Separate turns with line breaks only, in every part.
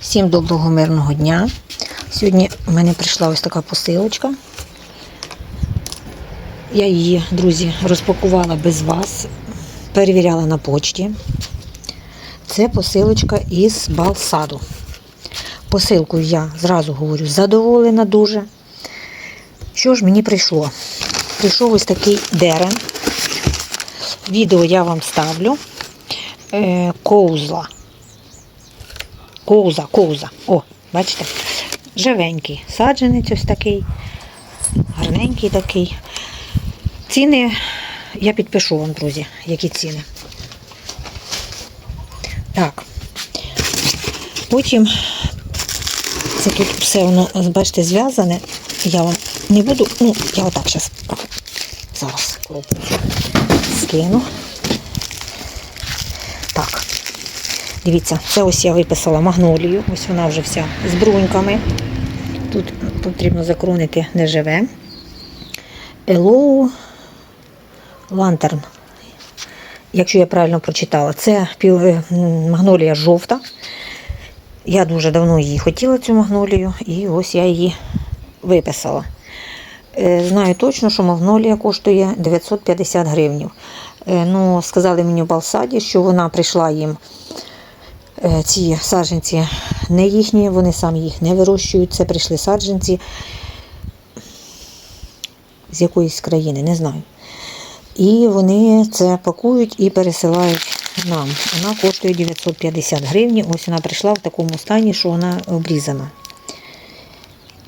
Всім доброго мирного дня. Сьогодні в мене прийшла ось така посилочка. Я її, друзі, розпакувала без вас, перевіряла на почті. Це посилочка із Балсаду. Посилкою я зразу говорю задоволена дуже. Що ж мені прийшло? Прийшов ось такий дерен. Відео я вам ставлю. Е, коузла. Коуза, коуза. О, бачите? Живенький. Саджанець ось такий. Гарненький такий. Ціни я підпишу вам, друзі, які ціни. Так. Потім це тут все воно, бачите, зв'язане. Я вам не буду. Ну, я отак зараз. Зараз скину. Так. Дивіться, це ось я виписала магнолію. Ось вона вже вся з бруньками. Тут потрібно закронити неживе. Елоу лантерн. Якщо я правильно прочитала, це е, магнолія жовта. Я дуже давно її хотіла, цю магнолію, і ось я її виписала. Е, Знаю точно, що магнолія коштує 950 гривнів. Е, Ну, сказали мені в Балсаді, що вона прийшла їм ці саджанці не їхні, вони самі їх не вирощують. Це прийшли саджанці з якоїсь країни, не знаю. І вони це пакують і пересилають нам. Вона коштує 950 гривень. Ось вона прийшла в такому стані, що вона обрізана.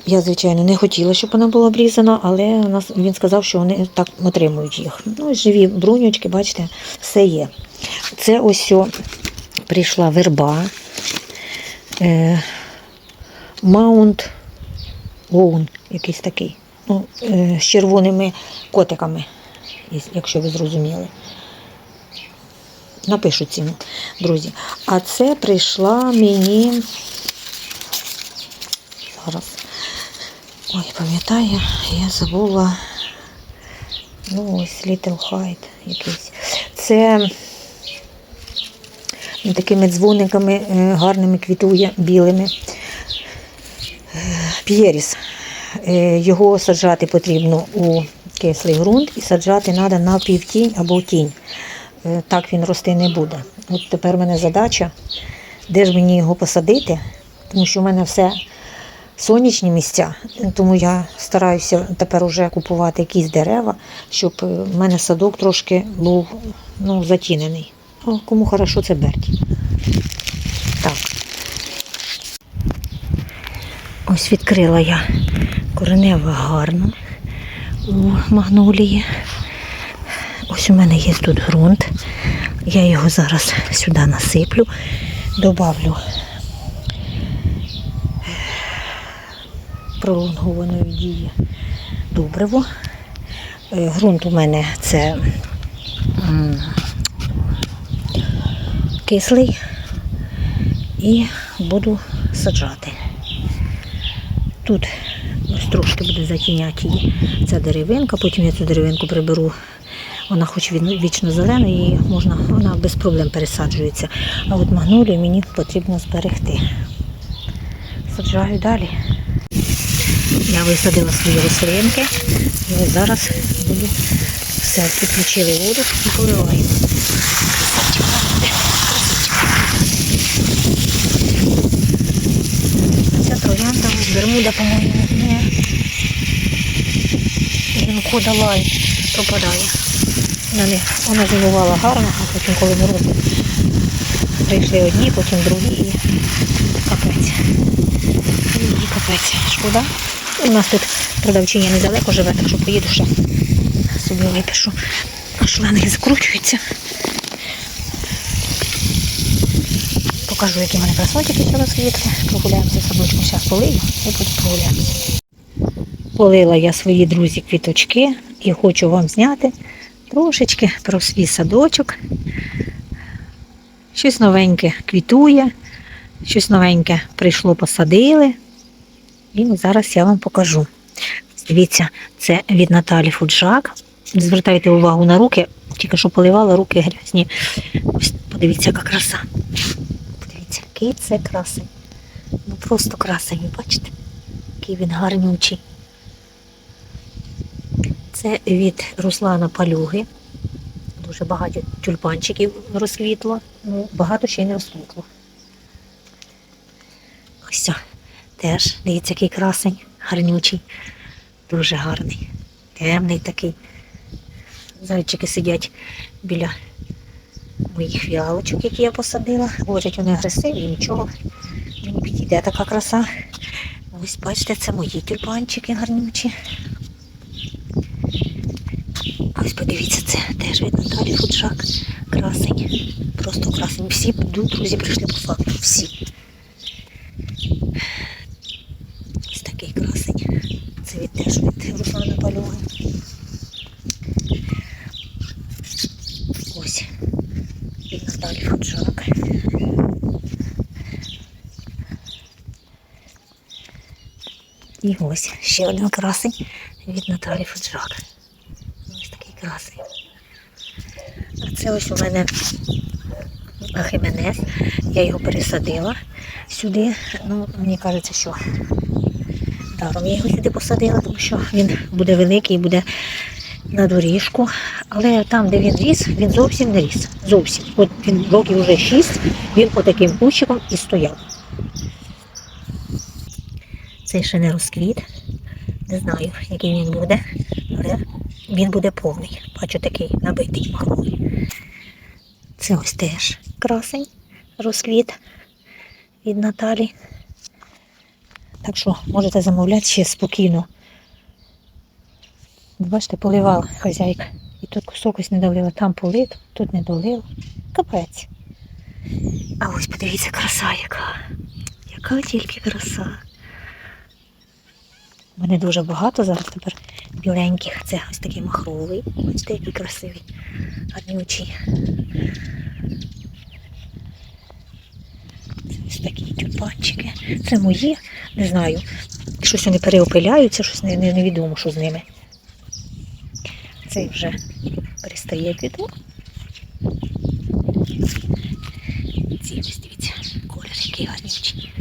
Я, звичайно, не хотіла, щоб вона була обрізана, але він сказав, що вони так отримують їх. Ну, живі бруньочки, бачите, все є. Це ось о, прийшла верба. Е, Маунт Лоун, якийсь такий. Ну, е, з червоними котиками, якщо ви зрозуміли. Напишу ціну, друзі. А це прийшла мені. Зараз. Ой, пам'ятаю, я забула. Ну, ось Little Hyde якийсь. Це такими дзвониками е, гарними квітує білими. Е, П'єріс. Е, Його саджати потрібно у кислий ґрунт і саджати треба на півтінь або тінь. Так він рости не буде. От тепер в мене задача, де ж мені його посадити, тому що в мене все сонячні місця, тому я стараюся тепер уже купувати якісь дерева, щоб в мене садок трошки був ну, затінений. Ну, кому хорошо, це Берті. Так. Ось відкрила я коренева гарно у магнолії. Ось у мене є тут ґрунт. Я його зараз сюди насиплю, добавлю пролонгованої дії добриво. Е, Ґрунт у мене це кислий і буду саджати. Тут ось трошки буде затіняти її ця деревинка, потім я цю деревинку приберу. Вона хоч вічно зелена, і можна, вона без проблем пересаджується. А от магнолію мені потрібно зберегти. Саджаю далі. Я висадила свої рослинки і ось зараз буду все підключили воду і поливаємо. Ця троянда Бермуда, по-моєму, не він входа лай пропадає. Вона, вона зимувала гарно, а потім, коли морози прийшли одні, потім другі і капець. І капець. Шкода. У нас тут продавчиня недалеко живе, так що поїду ще собі випишу. Шланги закручуються. Покажу, які в мене красотики світли. Прогуляємося садочком, зараз полию і потім прогуляємося. Полила я свої друзі квіточки і хочу вам зняти трошечки про свій садочок. Щось новеньке квітує, щось новеньке прийшло, посадили. І зараз я вам покажу. Дивіться, це від Наталі Фуджак. Звертайте увагу на руки, тільки що поливала руки грязні. Ось подивіться, яка краса. Який це красень. Ну просто красивий, бачите? Який він гарнючий. Це від Руслана Палюги. Дуже багато тюльпанчиків розквітло. Ну, багато ще й не розквітло. Ось ця теж, дивіться, який красень, гарнючий, дуже гарний, темний такий. Зайчики сидять біля моїх фіалочок, які я посадила. Говорять, вони агресивні, нічого. Мені підійде така краса. Ось бачите, це мої тюльпанчики гарнючі. Ось подивіться, це теж від Наталі Фуджак. Красень. Просто красень. Всі друзі прийшли по факту. Всі. Ось такий красень. Це від теж від Руслана Пальова. Ось. Від Наталі Фуджак. І ось ще один красень від Наталі Фуджак. Ось такий красень. А це ось у мене Ахименес. Я його пересадила сюди. Ну, мені кажеться, що даром я його сюди посадила, тому що він буде великий, буде на доріжку. Але там, де він ріс, він зовсім не ріс. Зовсім. От він років вже шість, він отаким кущиком і стояв. Цей ще не розквіт. Не знаю, який він буде, але він буде повний. Бачу такий набитий махровий. Це ось теж красень, розквіт від Наталі. Так що можете замовляти ще спокійно. Бачите, поливала хазяйка. І тут кусок ось не долила, там полит, тут не долила. Капець. А ось подивіться, краса яка. Яка тільки краса. Мене дуже багато зараз тепер біленьких. Це ось такий махровий. Бачите, який красивий, гарнючий. Це ось такі тюльпанчики. Це мої, не знаю. Щось вони переопиляються, щось не, не, невідомо, що з ними. Цей вже перестає квіток. Ці дивіться, колір який гарнючий.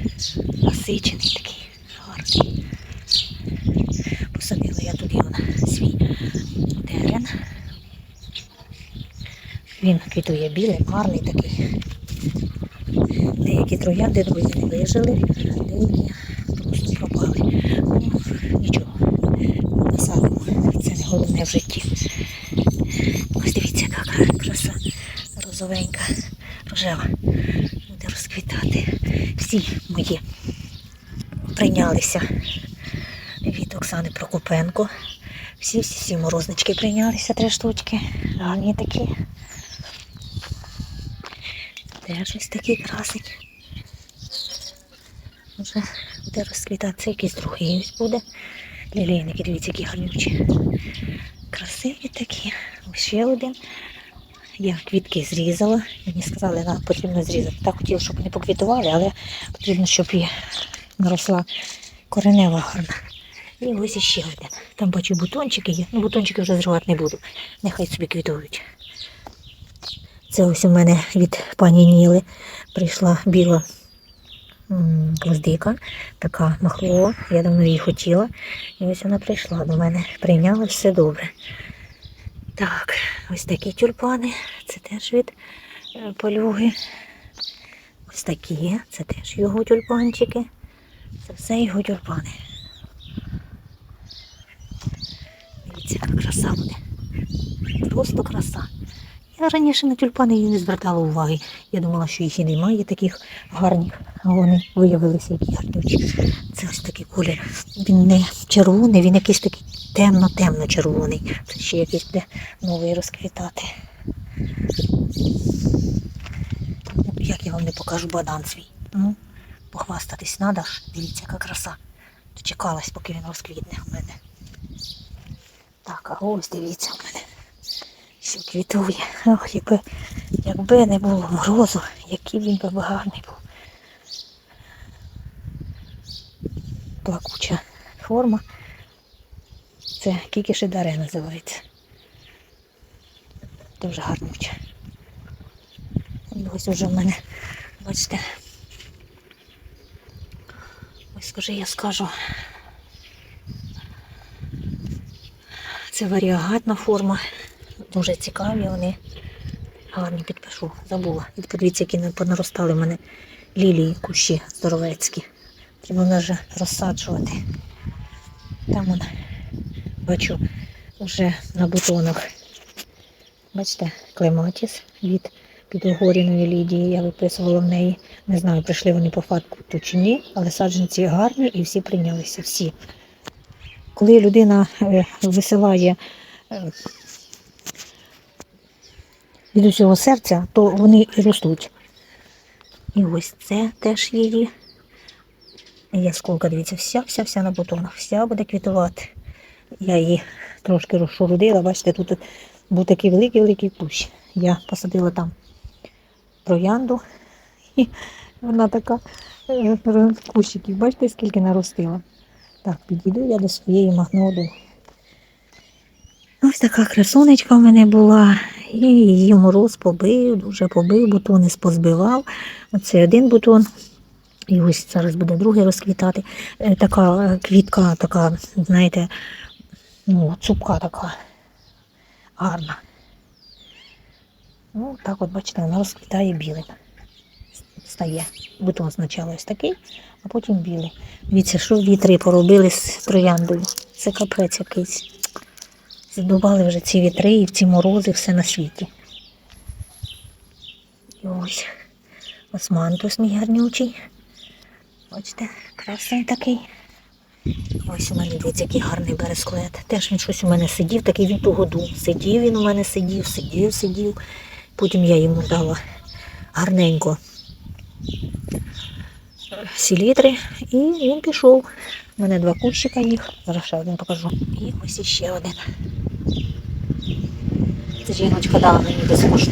Насичений такий, гарний. Посадила я туди свій терен. Він квітує білий, гарний такий. Деякі троянди, друзі, не вижили, деякі просто пропали. Ну, нічого, насадимо. Це не головне в житті. Ось дивіться, яка краса розовенька, рожева. Буде розквітати. Всі мої прийнялися Оксани Прокопенко. Всі всі всі морознички прийнялися, три штучки. Гарні такі. Теж ось такий красить. Вже буде розквітати. Це якийсь другий ось буде. Лілейники, дивіться, які гарнючі. Красиві такі. Ще один. Я квітки зрізала. Мені сказали, нам потрібно зрізати. Так хотіла, щоб вони поквітували, але потрібно, щоб і наросла коренева гарна. І ось іще один. Там бачу бутончики є. Ну, бутончики вже зривати не буду. Нехай собі квітують. Це ось у мене від пані Ніли прийшла біла гвоздика, така махлова. Я давно її хотіла. І ось вона прийшла до мене. Прийняла все добре. Так, ось такі тюльпани. Це теж від е, полюги. Ось такі. Це теж його тюльпанчики. Це все його тюльпани. Дивіться, краса буде. Просто краса. Я раніше на тюльпани її не звертала уваги. Я думала, що їх і немає таких гарних, а вони виявилися які гарнючі. Це ось такий колір. Він не червоний, він якийсь такий темно-темно червоний. Це ще якийсь буде новий розквітати. Як я вам не покажу бадан свій. Ну, похвастатись треба. Дивіться, яка краса. Дочекалась, поки він розквітне у мене. Так, а ось дивіться у мене. Що квітує. Ох, якби, якби не було морозу, який він би гарний був. Плакуча форма. Це кікішидаре називається. Дуже гарнюча. І ось уже в мене, бачите, Ось скажи, я скажу. Це варіагатна форма. Дуже цікаві вони. Гарні підпишу, забула. І подивіться, які понаростали в мене лілії кущі здоровецькі. Треба вже розсаджувати. Там вона, бачу, вже на бутонах. Бачите, клематіс від підогоріної Лідії. Я виписувала в неї. Не знаю, прийшли вони по факту чи ні, але саджанці гарні і всі прийнялися. Всі. Коли людина е, висилає е, від усього серця, то вони і ростуть. І ось це теж її. Ясколка, дивіться, вся, вся, вся на бутонах, вся буде квітувати. Я її трошки розшорудила, бачите, тут був такий великий-великий кущ. Я посадила там троянду, і вона така е, кущиків, бачите, скільки наростила. Так, підійду я до своєї магнолії. Ось така красунечка в мене була. І її мороз побив, дуже побив, бутони позбивав. Оце один бутон. І ось зараз буде другий розквітати. Е, Така квітка, така, знаєте, ну, цупка така гарна. Ну, так от, бачите, вона розквітає білим. Стає. Бутон спочатку ось такий, а потім білий. Дивіться, що вітри поробили з трояндою. Це капець якийсь. Задували вже ці вітри і ці морози, все на світі. І ось османтус мій гарнючий. Бачите, красень такий. Ось у мене дивіться, який гарний бересклет. Теж він щось у мене сидів, такий він ту году. Сидів він у мене сидів, сидів, сидів. Потім я йому дала гарненько селітри, і він пішов. У мене два кущика їх. Зараз ще один покажу. І ось іще один. Це жіночка дала мені. Тому що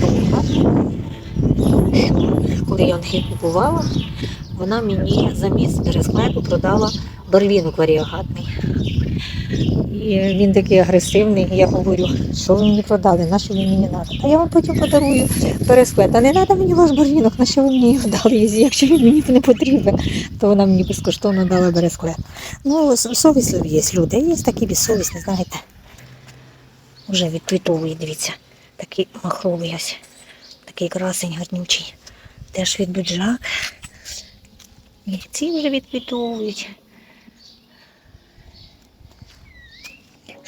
коли я їх купувала, вона мені замість пересклепу продала барвінок варіагатний. І він такий агресивний. І я говорю, що ви мені продали, на що мені треба? Та я вам потім подарую бересклет. А не треба мені ваш барвінок, на що ви мені його дали? Якщо він мені не потрібен, то вона мені безкоштовно дала бересклет. Ну, совісливі є люди, є такі безсовісні, знаєте. Вже відквітовує, дивіться. Такий махровий ось. Такий красень гарнючий. Теж від буджак. І ці вже відквітовують.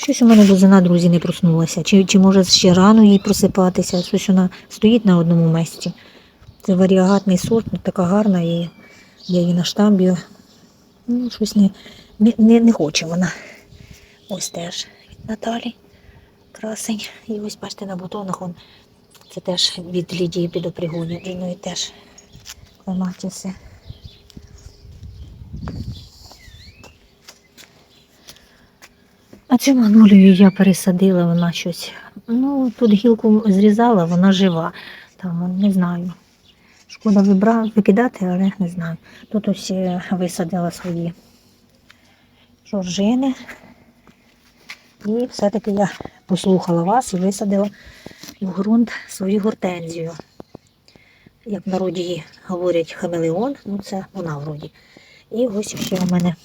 Щось у мене бузина, друзі, не проснулася. Чи, чи може ще рано їй просипатися? Щось вона стоїть на одному місці. Це варіагатний сорт, ну, така гарна, і я її на штамбі. Ну, щось не, не, не, не хоче вона. Ось теж від Наталі. Красень. І ось бачите на бутонах он. Це теж від Лідії підопригоні. Ну теж клематіси. Цю магнолію я пересадила, вона щось. Ну, тут гілку зрізала, вона жива. Там, не знаю. Шкода вибра... викидати, але не знаю. Тут ось е, висадила свої жоржини. І все-таки я послухала вас і висадила в ґрунт свою гортензію. Як в народі її говорять хамелеон, ну це вона вроді. І ось ще у мене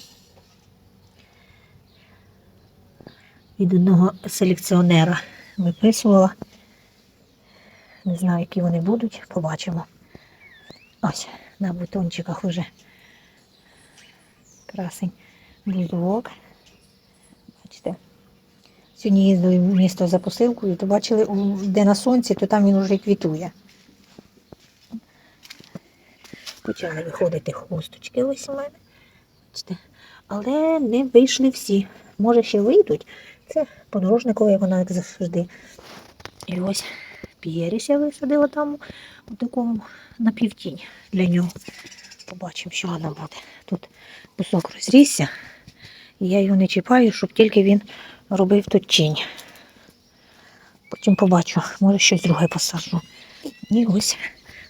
від одного селекціонера виписувала. Не знаю, які вони будуть, побачимо. Ось, на бутончиках вже красень бульдовок. Бачите. Сьогодні їздили в місто за посилкою, то бачили, де на сонці, то там він вже квітує. Почали виходити хвосточки ось у мене. Бачите. Але не вийшли всі. Може, ще вийдуть. Це подорожникова, як вона як завжди. І ось П'єріс я висадила там у такому напівтінь для нього. Побачимо, що вона буде. Тут кусок розрісся, і я його не чіпаю, щоб тільки він робив тут тінь. Потім побачу, може щось друге посаджу. І ось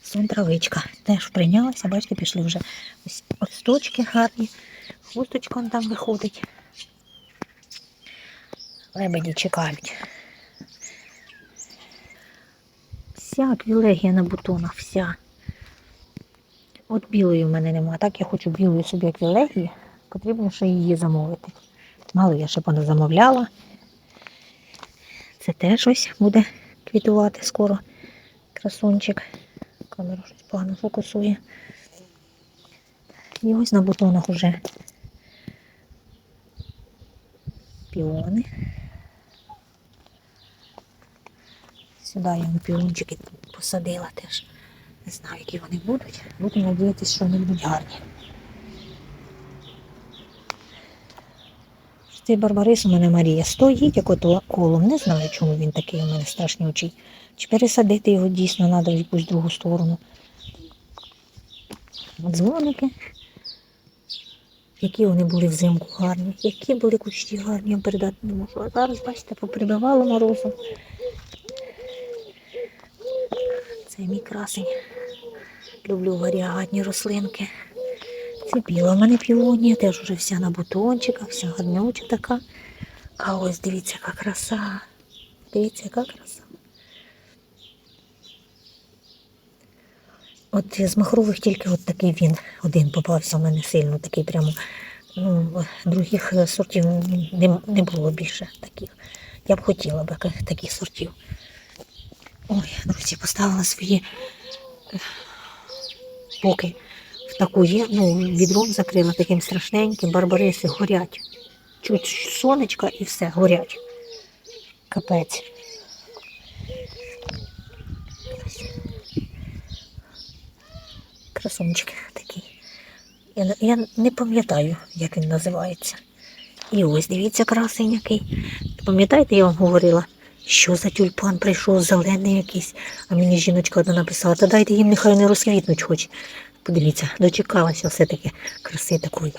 сон травичка. Теж прийнялася, бачите, пішли вже ось листочки гарні, хусточка там виходить. Лебеді чекають. Вся аквілегія на бутонах, вся. От білої в мене нема. Так я хочу білої собі аквілегії. Потрібно ще її замовити. Мало я ще поназамовляла. Це теж ось буде квітувати скоро. Красунчик. Камера щось погано фокусує. І ось на бутонах уже піони. Сюди на піончики посадила теж. Не знаю, які вони будуть. Буду надіятися, що вони будуть гарні. Цей барбарис у мене Марія стоїть, як ото колом. Не знаю, чому він такий у мене страшні очі. Чи пересадити його дійсно треба в якусь другу сторону. Дзвоники. Які вони були взимку гарні. Які були кущі гарні, я передати не можу. А зараз, бачите, поприбивало морозу. Це мій красень. Люблю варіагатні рослинки. Це біла в мене піонія, теж уже вся на бутончиках, вся гарнюча така. А ось дивіться, яка краса. Дивіться, яка краса. От з махрових тільки от такий він один попався в мене сильно, такий прямо. Ну, других сортів не було більше таких. Я б хотіла б таких сортів. Ой, друзі, поставила свої е, поки в таку є, ну, відром закрила таким страшненьким, барбариси горять. Чуть сонечка і все, горять. Капець. Красунчик такий. Я, я не пам'ятаю, як він називається. І ось дивіться, красень який. Пам'ятаєте, я вам говорила, що за тюльпан прийшов зелений якийсь, а мені жіночка одна написала, та дайте їм нехай не розквітнуть хоч. Подивіться, дочекалася все-таки краси такої.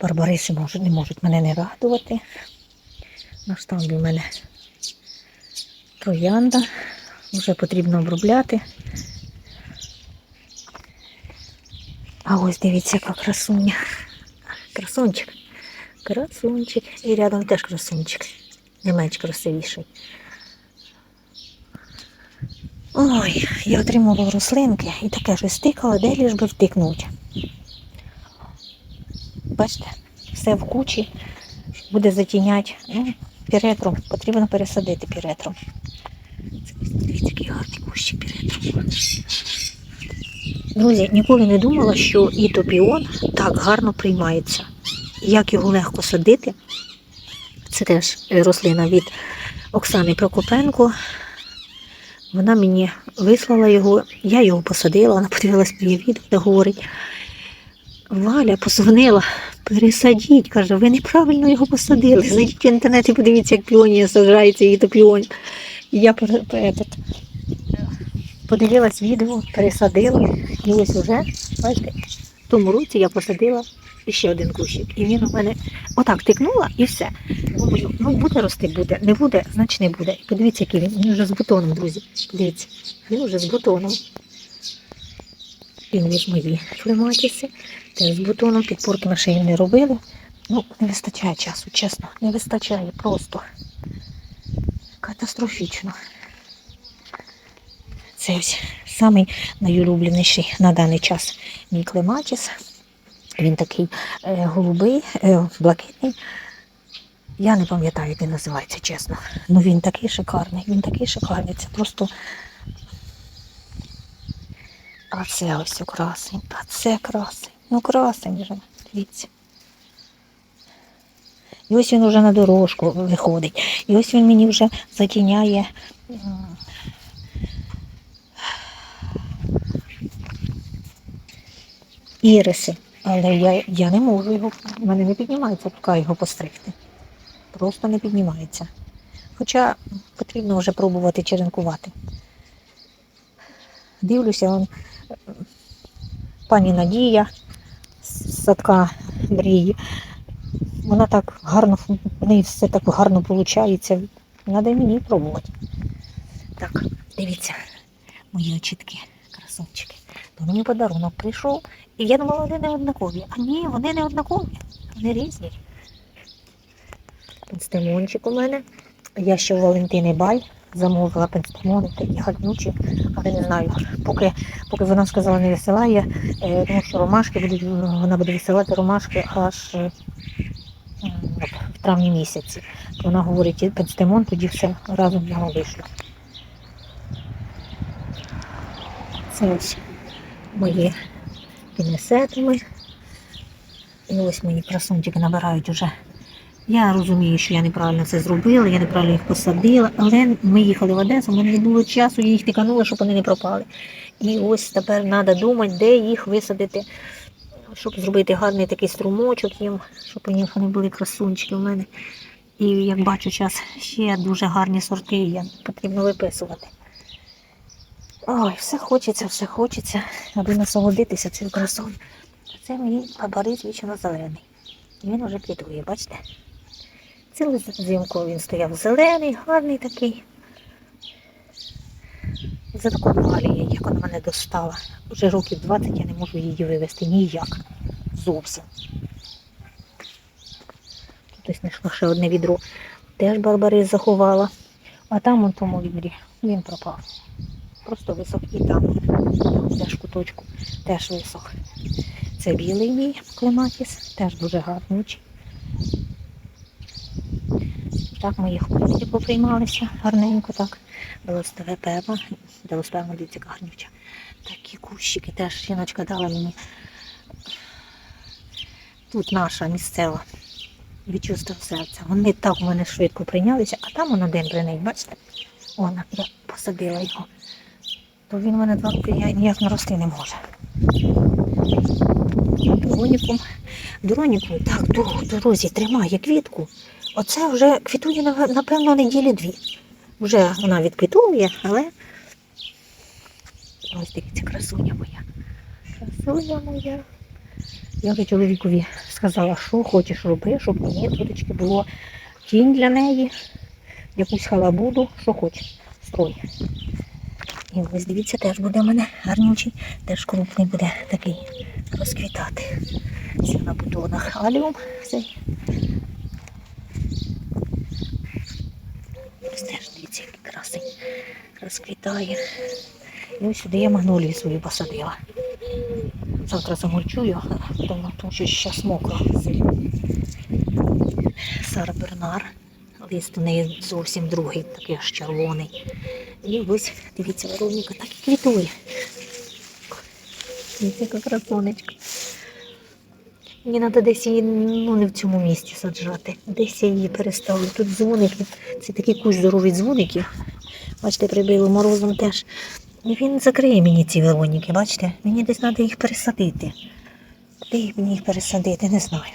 Барбариси можуть, не можуть мене не радувати. На штамбі в мене троянда. Вже потрібно обробляти. А ось дивіться, яка красуня. Красунчик. Красунчик. І рядом теж красунчик. Не менш красивіший. Ой, я отримала рослинки і таке щось стикала, де ліж би втикнуть. Бачите, все в кучі, буде затіняти. Ну, піретром, потрібно пересадити піретром. Дивіться, який гарний кущик піретром. Друзі, ніколи не думала, що ітопіон так гарно приймається. Як його легко садити. Це теж рослина від Оксани Прокопенко. Вона мені вислала його, я його посадила, вона подивилась моє відео, де говорить. Валя позвонила, пересадіть, каже, ви неправильно його посадили. Зайдіть в інтернет і подивіться, як піонія саджається, і то піон. Я подивилась відео, пересадила. І ось уже, бачите, в тому році я посадила ще один кущик. І він у мене отак тикнула і все. Думаю, ну буде рости, буде. Не буде, значить не буде. І подивіться, який він. Він вже з бутоном, друзі. Подивіться, він вже з бутоном. І ось мої клематіси. Теж з бутоном, підпорки ще їм не робили. Ну, не вистачає часу, чесно. Не вистачає просто. Катастрофічно. Це ось найулюбленіший на даний час мій клематіс. Він такий е, голубий, е, блакитний. Я не пам'ятаю, як він називається, чесно. Ну він такий шикарний, він такий шикарний. Це просто. А це ось красень, а це красень. Ну красень вже, дивіться. І ось він вже на дорожку виходить. І ось він мені вже затіняє. Іриси. Але я, я не можу його, в мене не піднімається рука його постригти. Просто не піднімається. Хоча потрібно вже пробувати черенкувати. Дивлюся, он, пані Надія садка мрії. Вона так гарно, в неї все так гарно виходить. Треба мені пробувати. Так, дивіться, мої очітки, красунчики. То мені подарунок прийшов, і я думала, вони не однакові. А ні, вони не однакові, вони різні. Тут стимончик у мене. Я ще у Валентини Баль замовила пенстемони, такі гарнючі, але не знаю. Поки, поки вона сказала, не висилає, е, тому що ромашки будуть, вона буде висилати ромашки аж е, в травні місяці. Вона говорить, пенстемон, тоді все разом вам вийшло. Це ось мої пінесетами. І ось мої красунчики набирають уже. Я розумію, що я неправильно це зробила, я неправильно їх посадила, але ми їхали в Одесу, в мене не було часу, я їх тиканула, щоб вони не пропали. І ось тепер треба думати, де їх висадити, щоб зробити гарний такий струмочок їм, щоб у них вони були красунчики у мене. І як бачу, зараз ще дуже гарні сорти є, потрібно виписувати. Ой, все хочеться, все хочеться, аби насолодитися цим красою. Це мій габарит вічно зелений. І він вже квітує, бачите? Цілу зимку він стояв зелений, гарний такий. За таку валія, як вона мене достала. Вже років 20 я не можу її вивезти ніяк. Зовсім. Тут знайшла ще одне відро. Теж барбарис заховала. А там у тому відрі він пропав. Просто висох і там, там теж куточку, теж висох. Це білий мій клематіс, теж дуже гарнючий. Так мої хвилі поприймалися гарненько так. Белостове пева, белостове дивіться гарнюча. Такі кущики теж жіночка дала мені. Тут наша місцева від серця. Вони так у мене швидко прийнялися, а там он один неї, бачите? Вона, я посадила його. То він мене два я ніяк нарости не може. Дороніком, Дороніком, так, до, дорозі тримає квітку. Оце вже квітує, напевно, неділі дві. Вже вона відквітує, але ось дивіться, красуня моя. Красуня моя. Я вже чоловікові сказала, що хочеш роби, щоб мені туточки було тінь для неї, якусь халабуду, що хочеш, строй. І ось дивіться, теж буде у мене гарнючий, теж крупний буде такий розквітати. Все на бутонах аліум цей. Ось теж дивіться, який красий розквітає. І ось сюди я магнолію свою посадила. Завтра замульчую, тому, тому що зараз мокро. Сара Бернар. Лист у неї зовсім другий, такий аж червоний. І ось, дивіться, Вероніка так і квітує. Дивіться, яка красонечка. Мені треба десь її ну, не в цьому місці саджати. Десь я її переставлю. Тут дзвоники, це такий кущ здоровий дзвоників. Бачите, прибило морозом теж. І він закриє мені ці Вероніки, бачите? Мені десь треба їх пересадити. Де мені їх пересадити, не знаю.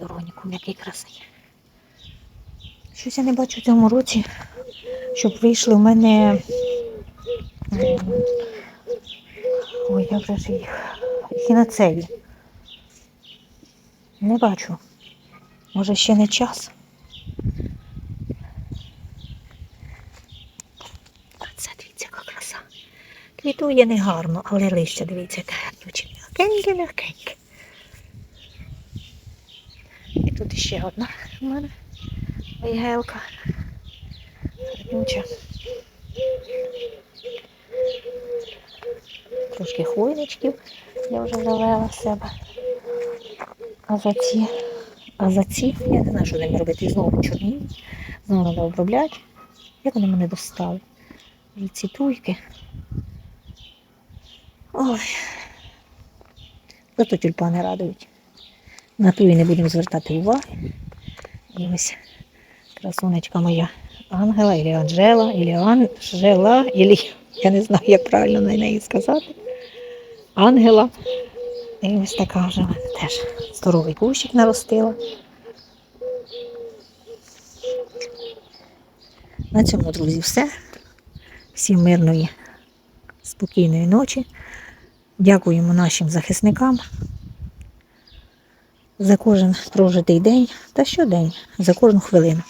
Дороніку, який красий. Щось я не бачу в цьому році, щоб вийшли в мене. Ой, як же ж їх? Хіноцеї. Не бачу. Може ще не час. Це дивіться, яка краса. Квітує не гарно, але лише дивіться, гарнюче. М'якеньке, м'якеньке. І тут ще одна в мене вигелка. Гарнюча. Трошки хвойничків я вже завела в себе. А за ці, а за ці, я не знаю, що ними робити. І знову чорніють, знову треба обробляти. Як вони мене достали? І ці туйки. Ой. Зато тюльпани радують. На туї не будемо звертати уваги. І красунечка моя Ангела, ілі Анжела, ілі Анжела, ілі, я не знаю, як правильно на неї сказати. Ангела. І ось така вже мене теж здоровий кущик наростила. На цьому, друзі, все. Всім мирної, спокійної ночі. Дякуємо нашим захисникам за кожен прожитий день та щодень, за кожну хвилину.